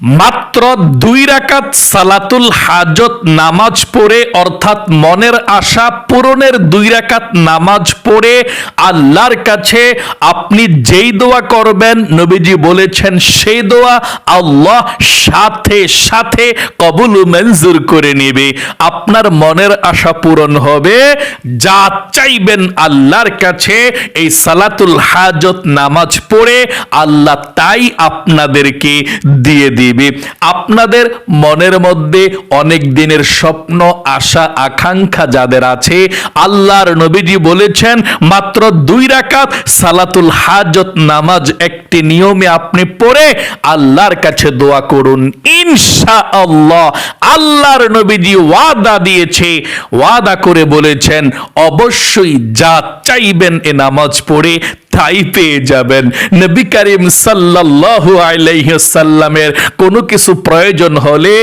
মাত্র দুই রাকাত সালাতুল হাজত নামাজ পড়ে, অর্থাৎ মনের আশা পূরণের দুই রাকাত নামাজ পড়ে আল্লাহর কাছে আপনি যেই দোয়া করবেন, নবীজি বলেছেন, সেই দোয়া আল্লাহ সাথে সাথে কবুল মঞ্জুর করে নেবে। আপনার মনের আশা পূরণ হবে, যা চাইবেন আল্লাহর কাছে, এই সালাতুল হাজত নামাজ পড়ে আল্লাহ তাই আপনাদেরকে দিয়ে দিবে। আপনাদের মনের মধ্যে অনেক দিনের স্বপ্ন, আশা, আকাঙ্ক্ষা যাদের আছে, আল্লাহর নবীজি বলেছেন, মাত্র দুই রাকাত সালাতুল হাজত নামাজ একটি নিয়মে আপনি পড়ে আল্লাহর কাছে দোয়া করুন। ইনশা আল্লাহ আল্লাহর নবীজি ওয়াদা দিয়েছে। ওয়াদা করে বলেছেন, অবশ্যই যা চাইবেন এ নামাজ পড়ে তাই পেয়ে যাবেন। নবী করিম সাল্লাল্লাহু আলাইহি সাল্লামের কোনো কিছু প্রয়োজন হলে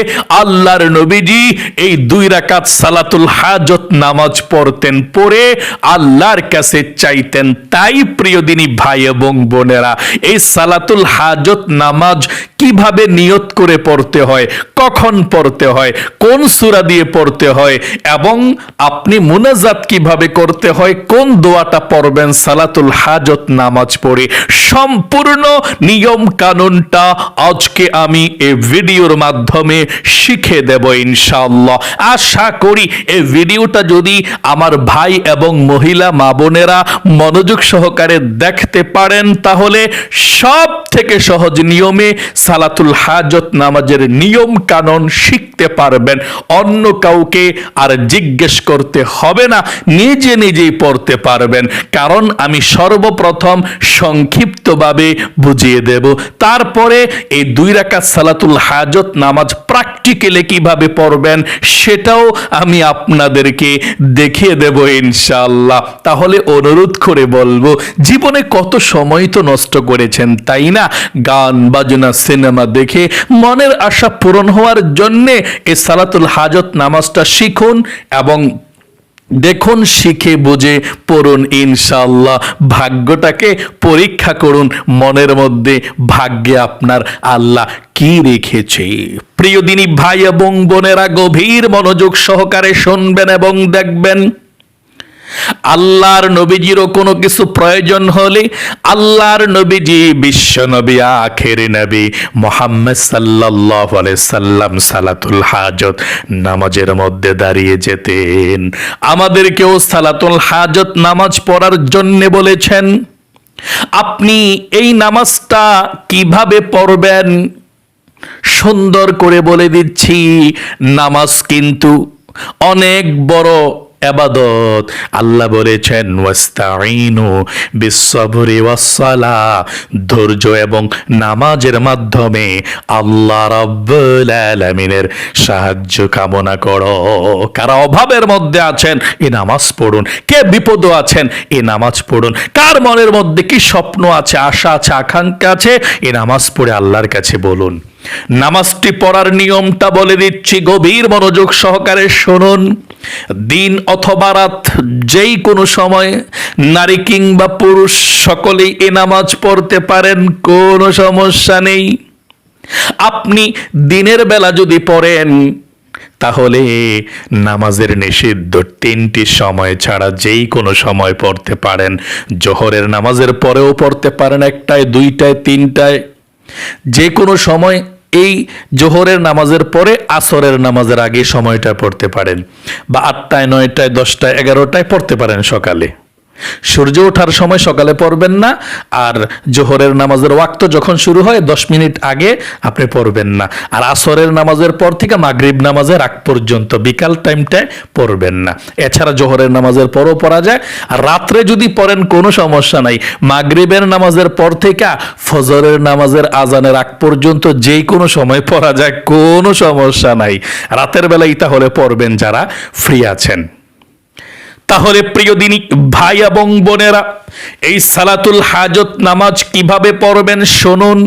আল্লাহর নবীজি এই দুই রাকাত সালাতুল হাজত নামাজ পড়তেন, পড়ে আল্লাহর কাছে চাইতেন। তাই প্রিয় দিনী ভাই এবং বোনেরা, এই সালাতুল হাজত নামাজ কীভাবে নিয়ত করে পড়তে হয়? কখন পড়তে হয়? কোন সূরা দিয়ে পড়তে হয়? এবং আপনি মুনাজাত কীভাবে করতে হয়? কোন দোয়াটা পড়বেন? সালাতুল হাজত নামাজ পড়ে। সম্পূর্ণ নিয়ম কানুনটা আজকে আমি এই ভিডিওর মাধ্যমে শিখে দেব ইনশাআল্লাহ। আশা করি এই ভিডিওটা যদি আমার ভাই এবং মহিলা, মা বোনেরা মনোযোগ সহকারে দেখতে পারেন, তাহলে সব থেকে সহজ নিয়মে সালাতুল হাজত নামাজের নিয়ম কানুন শিখতে পারবেন। অন্য কাউকে আর জিজ্ঞেস করতে হবে না, নিজে নিজেই পড়তে পারবেন। কারণ আমি সর্বপ্রথম সংক্ষিপ্তভাবে বুঝিয়ে দেব। তারপরে এই দুই রাকাত সালাতুল হাজত নামাজ প্র্যাকটিক্যালে কীভাবে পড়বেন সেটাও আমি আপনাদেরকে দেখিয়ে দেব ইনশাআল্লাহ। তাহলে অনুরোধ করে বলব, জীবনে কত সময় তো নষ্ট করেছেন, তাই না? গান, বাজনা, সিনেমা দেখে মনের আশা পূরণ হওয়ার জন্যে এই সালাতুল হাজত নামাজটা শিখুন এবং দেখুন, শিখে বুঝে পড়ুন ইনশাল্লাহ ভাগ্যটাকে পরীক্ষা করুন, মনের মধ্যে ভাগ্যে আপনার আল্লাহ কি রেখেছে। প্রিয় দিনী ভাই এবং বোনেরা, গভীর মনোযোগ সহকারে শুনবেন এবং দেখবেন। আল্লাহর নবীজিরও কোনো কিছু প্রয়োজন হলে আল্লাহর নবীজি বিশ্ব নবী, আখের নবী মোহাম্মদ সাল্লাহ সাল্লাম সালাতুল হাজত নামাজের মধ্যে দাঁড়িয়ে যেতেন। আমাদেরকেও সালাতুল হাজত নামাজ পড়ার জন্য বলেছেন, আপনি এই নামাজটা কীভাবে পড়বেন? সুন্দর করে বলে দিচ্ছি, নামাজ কিন্তু অনেক বড় এবাদত আল্লাহ বলেছেন ওয়াস্তাইনু বিশ্বভরি ওয়াসসালা ধৈর্য এবং নামাজের মাধ্যমে আল্লাহ রাব্বুল আলামিনের সাহায্য কামনা করো। কারা অভাবের মধ্যে আছেন এই নামাজ পড়ুন। কে বিপদ আছেন এই নামাজ পড়ুন। কার মনের মধ্যে কি স্বপ্ন আছে, আশা আছে, আকাঙ্ক্ষা আছে এই নামাজ পড়ে আল্লাহর কাছে বলুন। নামাজটি পড়ার নিয়মটা বলে দিচ্ছি, গভীর মনোযোগ সহকারে শুনুন। দিন অথবা রাত, যেই কোনো সময়, নারী কিংবা পুরুষ, সকলেই এ নামাজ পড়তে পারেন, কোনো সমস্যা নেই। আপনি দিনের বেলা যদি পড়েন, তাহলে নামাজের নিষিদ্ধ তিনটি সময় ছাড়া যেই কোনো সময় পড়তে পারেন। জোহরের নামাজের পরেও পড়তে পারেন একটায়, দুইটায়, তিনটায়। যে কোনো সময় এই জোহরের নামাজের পরে আসরের নামাজের আগে সময়টা পড়তে পারেন বা আটটায়, নয়টায়, দশটায়, এগারোটায় পড়তে পারেন সকালে। সূর্য ওঠার সময় সকালে পড়বেন না, আর জোহরের নামাজের ওয়াক্ত যখন শুরু হয়, দশ মিনিট আগে আপনি পড়বেন না। আর আসরের নামাজের পর থেকে মাগরিব নামাজের আগ পর্যন্ত বিকাল টাইমটায় পড়বেন না। এছাড়া জোহরের নামাজের পরও পড়া যায়। আর রাত্রে যদি পড়েন, কোনো সমস্যা নাই। মাগরিবের নামাজের পর থেকে ফজরের নামাজের আজানের আগ পর্যন্ত যেই কোনো সময় পড়া যায়, কোনো সমস্যা নাই। রাতের বেলায় তাহলে পড়বেন যারা ফ্রি আছেন। তাহলে প্রিয় দিনী ভাই এবং বোনেরা এই সালাতুল হাজত নামাজ কীভাবে পড়বেন শুনুন।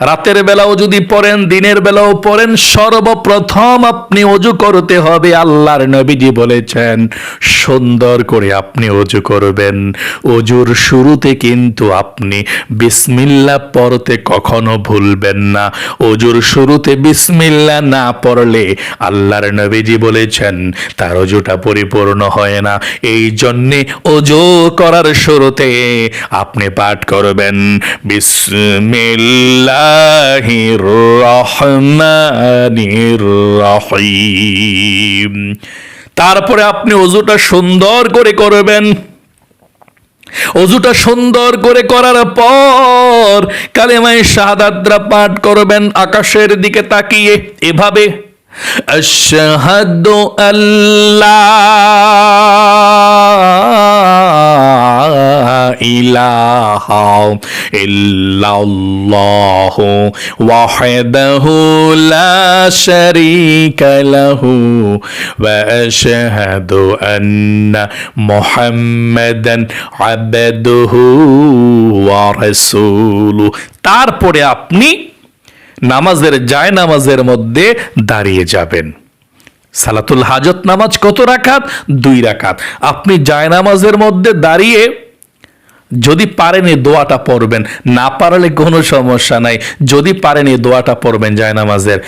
রাতের বেলাও যদি পড়েন, দিনের বেলাও পড়েন, সর্বপ্রথম আপনি অজু করতে হবে, আল্লাহর নবীজি বলেছেন, সুন্দর করে আপনি অজু করবেন। অজুর শুরুতে কিন্তু আপনি বিসমিল্লা পড়তে কখনো ভুলবেন না। অজুর শুরুতে বিসমিল্লা না পড়লে আল্লাহর নবীজি বলেছেন, তার অজুটা পরিপূর্ণ হয় না। এই জন্যে অজু করার শুরুতে আপনি পাঠ করবেন বিসমিল্লাহির রহমানির রহিম। তারপরে আপনি অজুটা সুন্দর করে করবেন। অজুটা সুন্দর করে করার পর কালেমায় শাহাদাতরা পাঠ করবেন আকাশের দিকে তাকিয়ে। এভাবে, আশহাদু আল্লাহ ইলাহা ইল্লাল্লাহু ওয়াহদাহু লা শারীকা লাহু ওয়া আশহাদু আন্না মুহাম্মাদান আবদুহু ওয়া রাসূলুহু। তারপরে আপনি নামাজের যায় নামাজের মধ্যে দাঁড়িয়ে যাবেন। সালাতুল হাজত নামাজ কত রাকাত? দুই রাকাত। আপনি যায় নামাজের মধ্যে দাঁড়িয়ে যদি পারেন এই দোয়াটা পড়বেন। না পারলে কোনো সমস্যা নাই। যদি পারেন এই দোয়াটা পড়বেন যায় নামাজের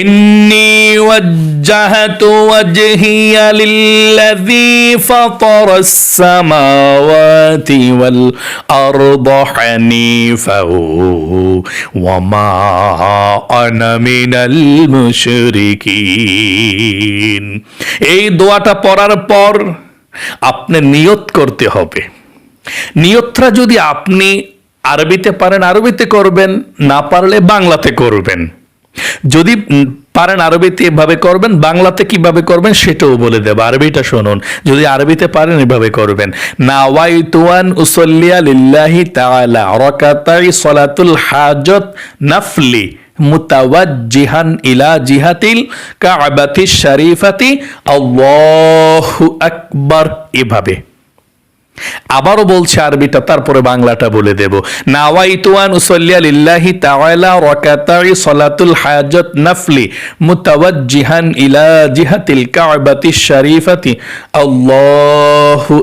ইন্নি ওয়াজ্জাহাতু ওয়াজহিয়া লিল্লাযী ফাতারাস সামাওয়াতি ওয়াল আরদা হানিফা ওয়া মা আনা মিনাল মুশরিকিন। এই দোয়াটা পড়ার পর আপনি নিয়ত করতে হবে। নিয়তটা যদি আপনি আরবিতে পারেন, আরবিতে করবেন, না পারলে বাংলাতে করবেন। যদি পারেন আরবিতে এভাবে করবেন, বাংলাতে কীভাবে করবেন সেটাও বলে দেব। আরবিটা শুনুন, যদি আরবিতে পারেন এভাবে করবেন। নাওয়াই তুয়ান উসল্লিয়া লিল্লাহি তাআলা রাকাতাই সলাতুল হাজত নাফলি মুতাওয়াজ্জিহান ইলা জিহাতিল কাবাতি শরীফাতি। আল্লাহু আকবার। এভাবে। আবারও বলছে আরবিটা, তারপরে বাংলাটা বলে দেব।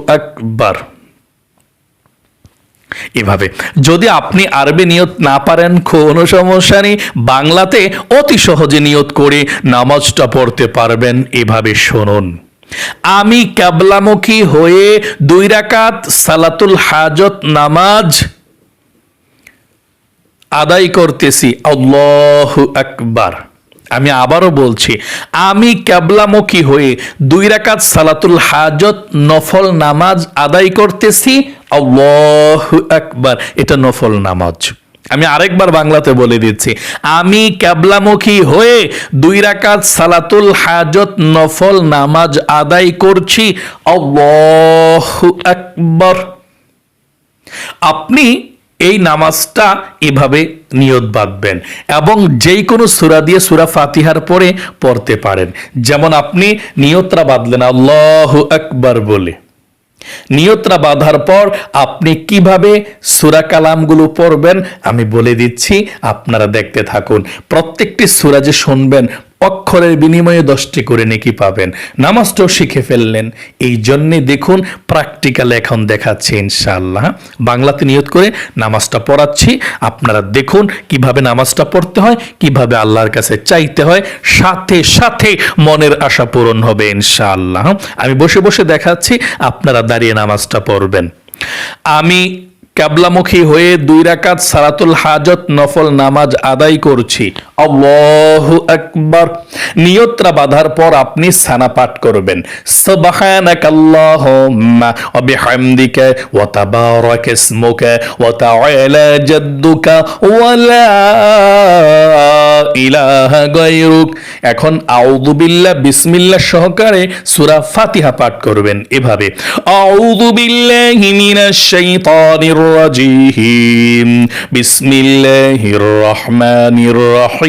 আকবার। এভাবে যদি আপনি আরবি নিয়ত না পারেন, কোনো সমস্যা নেই। বাংলাতে অতি সহজে নিয়ত করে নামাজটা পড়তে পারবেন। এভাবে শুনুন। আমি ক্যাবলামুখী হয়ে দুই রাকাত সালাতুল হাজত নামাজ আদায় করতেছি। আল্লাহ আকবার। আমি আবারও বলছি, আমি ক্যাবলামুখী হয়ে দুই রাকাত সালাতুল হাজত নফল নামাজ আদায় করতেছি। আল্লাহ আকবার, এটা নফল নামাজ। আমি আরেকবার বাংলাতে বলে দিচ্ছি। আমি ক্যাবলামুখী হয়ে দুই রাকাত সালাতুল হাজত নফল নামাজ আদায় করছি। আকবার। আপনি এই নামাজটা এভাবে নিয়ত বাঁধবেন এবং যেই কোনো সুরা দিয়ে সুরা ফাতিহার পরে পড়তে পারেন। যেমন আপনি নিয়তরা বাঁধলেন, আল্লাহ আকবার বলে। নিয়তরা বাঁধার পর আপনি কীভাবে সুরা কালামগুলো পড়বেন? আমি বলে দিচ্ছি, আপনারা দেখতে থাকুন। প্রত্যেকটি সুরা যে শুনবেন অক্ষরের বিনিময়ে দশটি করে নেকি পাবেন। নামাজটাও শিখে ফেললেন। এই জন্যে দেখুন প্র্যাকটিক্যাল এখন দেখাচ্ছে ইনশাআল্লাহ। বাংলাতে নিয়ত করে নামাজটা পড়াচ্ছি। আপনারা দেখুন কীভাবে নামাজটা পড়তে হয়, কীভাবে আল্লাহর কাছে চাইতে হয়, সাথে সাথে মনের আশা পূরণ হবে ইনশাআল্লাহ। আমি বসে বসে দেখাচ্ছি, আপনারা দাঁড়িয়ে নামাজটা পড়বেন। আমি ক্যাবলামুখী হয়ে দুই রাকাত সালাতুল হাজত নফল নামাজ আদায় করছি। আকবার। পর আপনি সানা পাঠ করবেন। এখন বিসমিল্লাহ সহকারে সূরা ফাতিহা পাঠ করবেন এভাবে। আউযু বিল্লাহি রহমানির রহিম।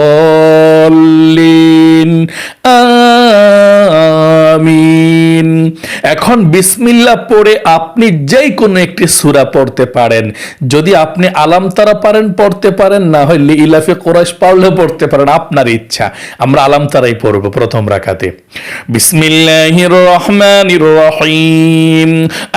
এখন বিসমিল্লা পড়ে আপনি যেই কোনো একটি সুরা পড়তে পারেন। যদি আপনি আলাম তারা পারেন, পড়তে পারেন, না হয় ইলাফে কোরাইশ পারলেও পড়তে পারেন, আপনার ইচ্ছা। আমরা আলাম তারাই পড়ব প্রথম রাখাতে বিসমিল্লাহির রহমানির রহিম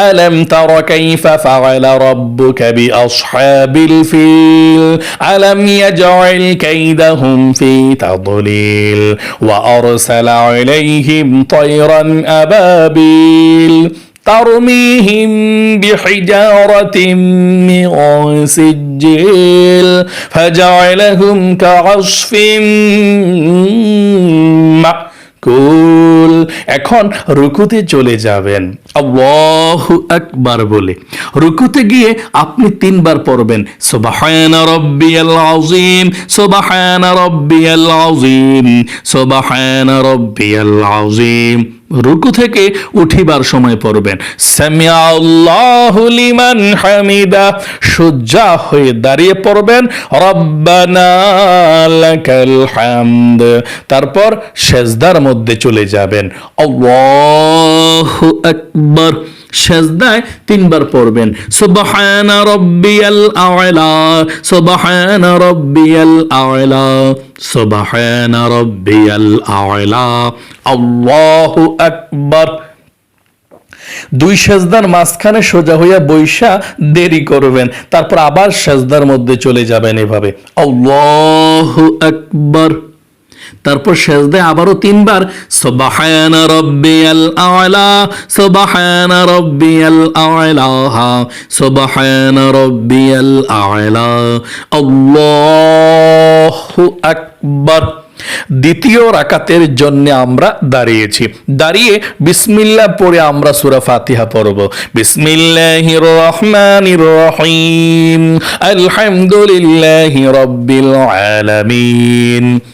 আলাম তারা কাইফা ফাআলা রাব্বুকা বিআসহাবিল ফিল। আলাম ইয়াজআল কাইদাহুম ফি তাদলিল। ওয়া আরসালা আলাইহিম তায়রান আবাবিল। ترميهم بحجارة من سجيل فجعلهم كعصف মাকুল এখন রুকুতে চলে যাবেন আল্লাহু আকবার বলে রুকুতে গিয়ে আপনি তিনবার পড়বেন সুবহানা রাব্বিয়াল আযীম সুবহানা রাব্বিয়াল আযীম সুবহানা রাব্বিয়াল আযীম রুকু থেকে উঠিবার সময় পড়বেন। লিমান হামিদা সুজ্জা হয়ে দাঁড়িয়ে পড়বেন। রব্বানা লাকাল হামদ, তারপর সেজদার মধ্যে চলে যাবেন। আল্লাহু আকবার। সেজদায় তিনবার পড়বেন। সুবহানা রাব্বিয়াল আ'লা, সুবহানা রাব্বিয়াল আ'লা, সুবহানা রাব্বিয়াল আ'লা। আল্লাহু আকবার। দুই সেজদার মাঝখানে সোজা হইয়া বৈশা দেরি করবেন, তারপর আবার সেজদার মধ্যে চলে যাবেন এভাবে। আল্লাহু আকবার। তারপর শেষ সেজদায় আবারও তিনবার, সুবহানা রাব্বিয়াল আ'লা, সুবহানা রাব্বিয়াল আ'লা, সুবহানা রাব্বিয়াল আ'লা, আল্লাহু আকবার। দ্বিতীয় রাকাতের জন্য আমরা দাঁড়িয়েছি। দাঁড়িয়ে বিসমিল্লাহ পড়ে আমরা সূরা ফাতিহা পড়ব। বিসমিল্লাহির রহমানির রহিম। আলহামদুলিল্লাহি রাব্বিল আলামিন।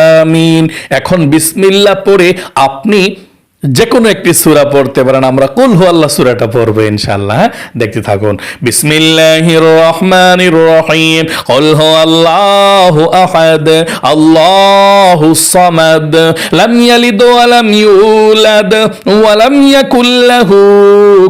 আমিন এখন বিসমিল্লা পড়ে আপনি যে কোনো একটি সূরা পড়তে পারেন। আমরা কুল হু আল্লাহ সূরাটা পড়ব ইনশাআল্লাহ। হ্যাঁ? দেখতে থাকুন। রহিম। কুল হু আহাদ। লাম ইয়ালিদ ওয়া লাম ইউলাদ। ওয়া লাম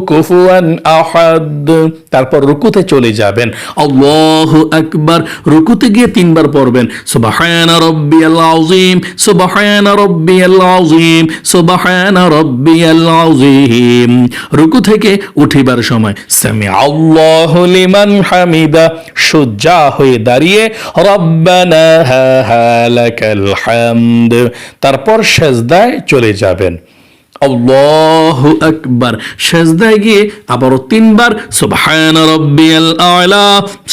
কুফুয়ান আহাদ। তারপর রুকুতে চলে যাবেন। আল্লাহু আকবার। রুকুতে গিয়ে তিনবার পড়বেন। সুবহানা রাব্বিয়াল আযীম। সুবহানা রাব্বিয়াল আযীম। সুবহানা রাব্বিয়াল আযীম। রুকু থেকে উঠিবার সময় সামি আল্লাহু লিমান হামিদা সুজা হয়ে দাঁড়িয়ে, রব্বানা লাকাল হামদ তারপর সেজদায় চলে যাবেন। আল্লাহু আকবার সেজদায় গিয়ে তিনবার, সুবহান রব্বিয়াল আ'লা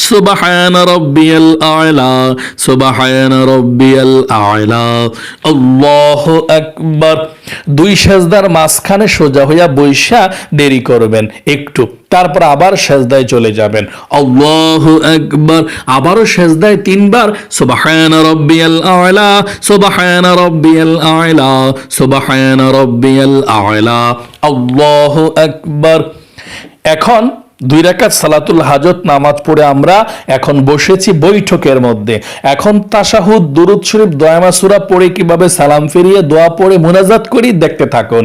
সুবহান রব্বিয়াল আ'লা সুবহান রব্বিয়াল আ'লা আকবার দুই সেজদার মাঝখানে সোজা হইয়া বৈশা দেরি করবেন একটু। তারপর আবার সেজদায় চলে যাবেন। আল্লাহু আকবার। আবারও সেজদায় তিনবার। সুবহান রব্বিয়াল আ'লা, সুবহান রব্বিয়াল আ'লা, সুবহান রব্বিয়াল আ'লা। আল্লাহু আকবার। এখন দুই রাকাত সালাতুল হাজত নামাজ পড়ে আমরা এখন বসেছি বৈঠকের মধ্যে। এখন তাশাহুদ, দুরুদ শরীফ দয়ামাসুরা পড়ে কীভাবে সালাম ফিরিয়ে দোয়া পড়ে মোনাজাত করি দেখতে থাকুন।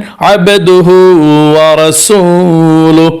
عبده ورسوله.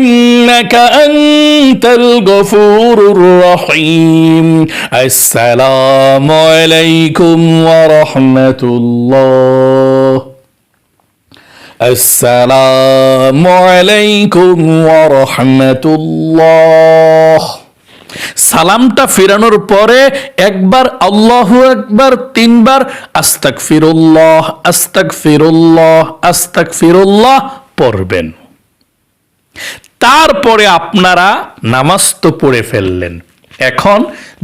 إنك أنت الغفور الرحيم السلام عليكم ورحمة الله السلام عليكم ورحمة الله সালামটা ফেরানোর পরে একবার আল্লাহু একবার তিনবার আস্তাক ফিরুল্লাহ আস্তাক ফিরুল্লাহ আস্তাক ফিরুল্লাহ পড়বেন তারপরে আপনারা নামাজ তো পড়ে ফেললেন। এখন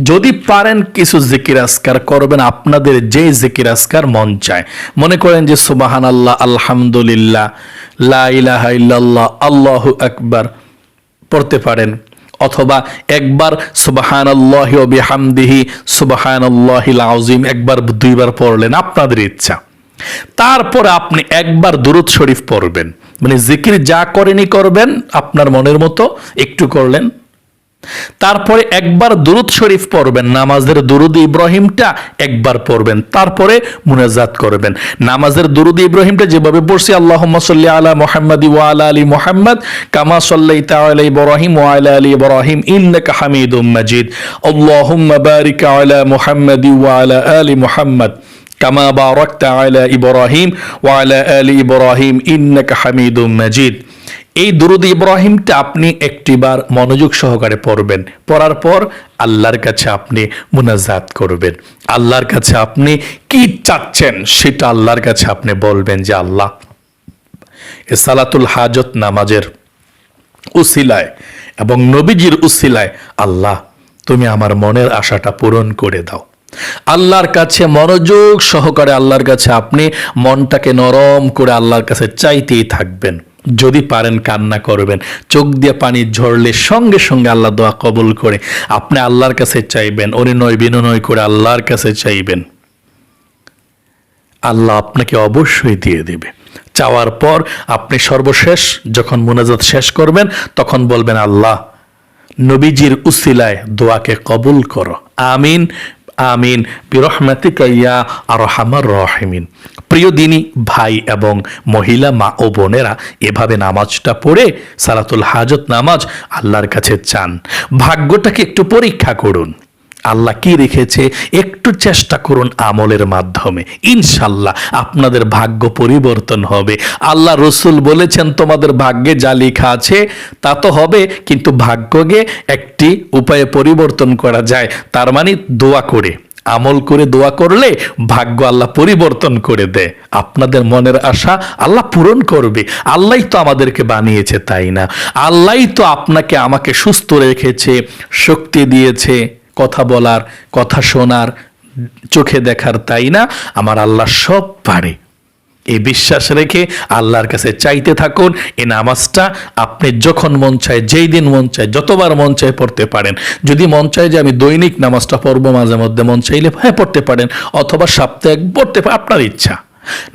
যদি পারেন কিছু জিকির আসকার করবেন, আপনাদের যে জিকির আসকার মন চায়। মনে করেন যে সুবাহান আল্লাহ আলহামদুলিল্লাহ, লা ইলাহা ইল্লাল্লাহ, আল্লাহু আকবার পড়তে পারেন। অথবা একবার সুবাহান আল্লাহ বিহামদিহি সুবাহান আল্লাহিল আজিম একবার দুইবার পড়লেন, আপনাদের ইচ্ছা। তারপরে আপনি একবার দুরুদ শরীফ পড়বেন। মানে জিকির যা করেনি করবেন আপনার মনের মতো, একটু করলেন। তারপরে একবার দুরুদ শরীফ পড়বেন, নামাজের দুরুদ ইব্রাহিমটা একবার পড়বেন, তারপরে মুনাজাত করবেন। নামাজের দুরুদ ইব্রাহিমটা যেভাবে পড়ছি আল্লাহ সাল্লি আলা মোহাম্মদ ওয়ালা আলী মোহাম্মদ, কামা সাল্লাই তাআলা ইব্রাহিম ওয়ালা আলী ইব্রাহিম, ইন্নাকা হামিদুম মাজিদ। আল্লাহুম্মা বারিক আলা মুহাম্মদ ওয়ালা আলী মুহাম্মদ। কামা বারাকতা আলা ইব্রাহিম ওয়ালা আলী ইব্রাহিম ইন্নাকা হামিদুম মাজিদ এই দুরুদ ইব্রাহিমটা আপনি একটিবার মনোযোগ সহকারে পড়বেন। পড়ার পর আল্লাহর কাছে আপনি মুনাজাত করবেন। আল্লাহর কাছে আপনি কি চাচ্ছেন সেটা আল্লাহর কাছে আপনি বলবেন যে, আল্লাহ সালাতুল হাজত নামাজের উসিলায় এবং নবীজির উসিলায়, আল্লাহ, তুমি আমার মনের আশাটা পূরণ করে দাও। আল্লাহর কাছে মনোযোগ সহকারে আল্লাহর কাছে আপনি মনটাকে নরম করে আল্লাহর কাছে চাইতেই থাকবেন। যদি পারেন কান্না করবেন। চোখ দিয়ে পানি ঝরলে সঙ্গে সঙ্গে আল্লাহ দোয়া কবুল করে আপনি আল্লাহর কাছে চাইবেন অনিনয় বিনয় করে আল্লাহর কাছে চাইবেন। আল্লাহ আপনাকে অবশ্যই দিয়ে দেবে। চাওয়ার পর আপনি সর্বশেষ যখন মোনাজাত শেষ করবেন, তখন বলবেন, আল্লাহ, নবীজির উসিলায় দোয়াকে কবুল করো। আমিন। আমিন। বিরহমাতিকা ইয়া আর হামার রহিমিন। প্রিয় দিনী, ভাই এবং মহিলা, মা ও বোনেরা, এভাবে নামাজটা পড়ে সালাতুল হাজত নামাজ আল্লাহর কাছে চান। ভাগ্যটাকে একটু পরীক্ষা করুন। আল্লাহ কি রেখেছে? একটু চেষ্টা করুন আমলের মাধ্যমে। ইনশাল্লাহ আপনাদের ভাগ্য পরিবর্তন হবে। আল্লাহ রসুল বলেছেন, তোমাদের ভাগ্যে যা লেখা আছে তা তো হবে, কিন্তু ভাগ্যকে একটি উপায়ে পরিবর্তন করা যায়। তার মানে দোয়া করে। আমল করে দোয়া করলে ভাগ্য আল্লাহ পরিবর্তন করে দেয়। আপনাদের মনের আশা আল্লাহ পূরণ করবে। আল্লাহ তো আমাদেরকে বানিয়েছে, তাই না? আল্লাহ তো আপনাকে আমাকে সুস্থ রেখেছে, শক্তি দিয়েছে। কথা বলার, কথা শোনার, চোখে দেখার তাই না? আমার আল্লাহ সব পারে। এ বিশ্বাস রেখে আল্লাহর কাছে চাইতে থাকুন, এ নামাজটা আপনি যখন মন চায়, যেই দিন মন চায়, যতবার মন চায় পড়তে পারেন। যদি মন চায় যে আমি দৈনিক নামাজটা পড়ব মাঝে মধ্যে, মন চাইলে হ্যাঁ পড়তে পারেন। অথবা সপ্তাহে পড়তে আপনার ইচ্ছা।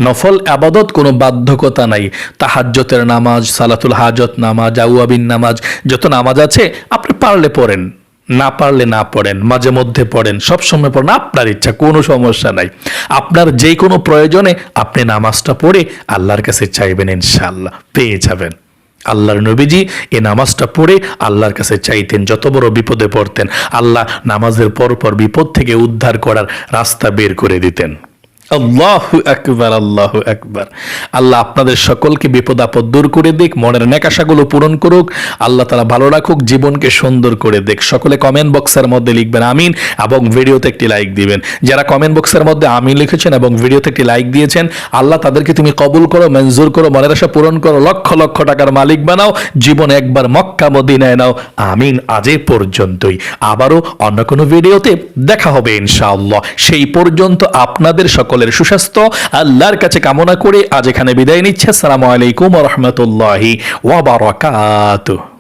নফল, আবাদত কোনো বাধ্যকতা নাই। তাহাজ্জতের নামাজ, সালাতুল হাজত নামাজ, আউয়াবিন নামাজ, যত নামাজ আছে, আপনি পারলে পড়েন। না পারলে না পড়েন, মাঝে মধ্যে পড়েন, সব সময় পড়েন, আপনার ইচ্ছা, কোনো সমস্যা নাই। আপনার যে কোনো প্রয়োজনে আপনি নামাজটা পড়ে আল্লাহর কাছে চাইবেন ইনশাল্লাহ পেয়ে যাবেন। আল্লাহর নবীজি এ নামাজটা পড়ে আল্লাহর কাছে চাইতেন, যত বড় বিপদে পড়তেন, আল্লাহ নামাজের পর পর বিপদ থেকে উদ্ধার করার রাস্তা বের করে দিতেন। আল্লাহ আকবার আল্লাহ আকবার। আল্লাহ আপনাদের সকলকে বিপদ আপদ দূর করে দিক, মনের নেকাশাগুলো পূরণ করুক, আল্লাহ তারা ভালো রাখুক, জীবনকে সুন্দর করে দিক। সকলে কমেন্ট বক্সের মধ্যে লিখবেন আমিন এবং ভিডিওতে একটি লাইক দিবেন। যারা কমেন্ট বক্সের মধ্যে আমিন লিখেছেন এবং ভিডিওতে একটি লাইক দিয়েছেন, আল্লাহ তাদেরকে তুমি কবুল করো, মঞ্জুর করো, মনের আশা পূরণ করো, লক্ষ লক্ষ টাকার মালিক বানাও, জীবন একবার মক্কা মদিনায় নাও। আমিন, আজ পর্যন্তই। আবারও অন্য কোনো ভিডিওতে দেখা হবে ইনশাআল্লাহ। সেই পর্যন্ত আপনাদের সকলের সুস্বাস্থ্য আল্লাহর কাছে কামনা করে আজ এখানে বিদায় নিচ্ছে। আসসালামু আলাইকুম রহমতুল্লাহি ওয়াবারাকাতুহ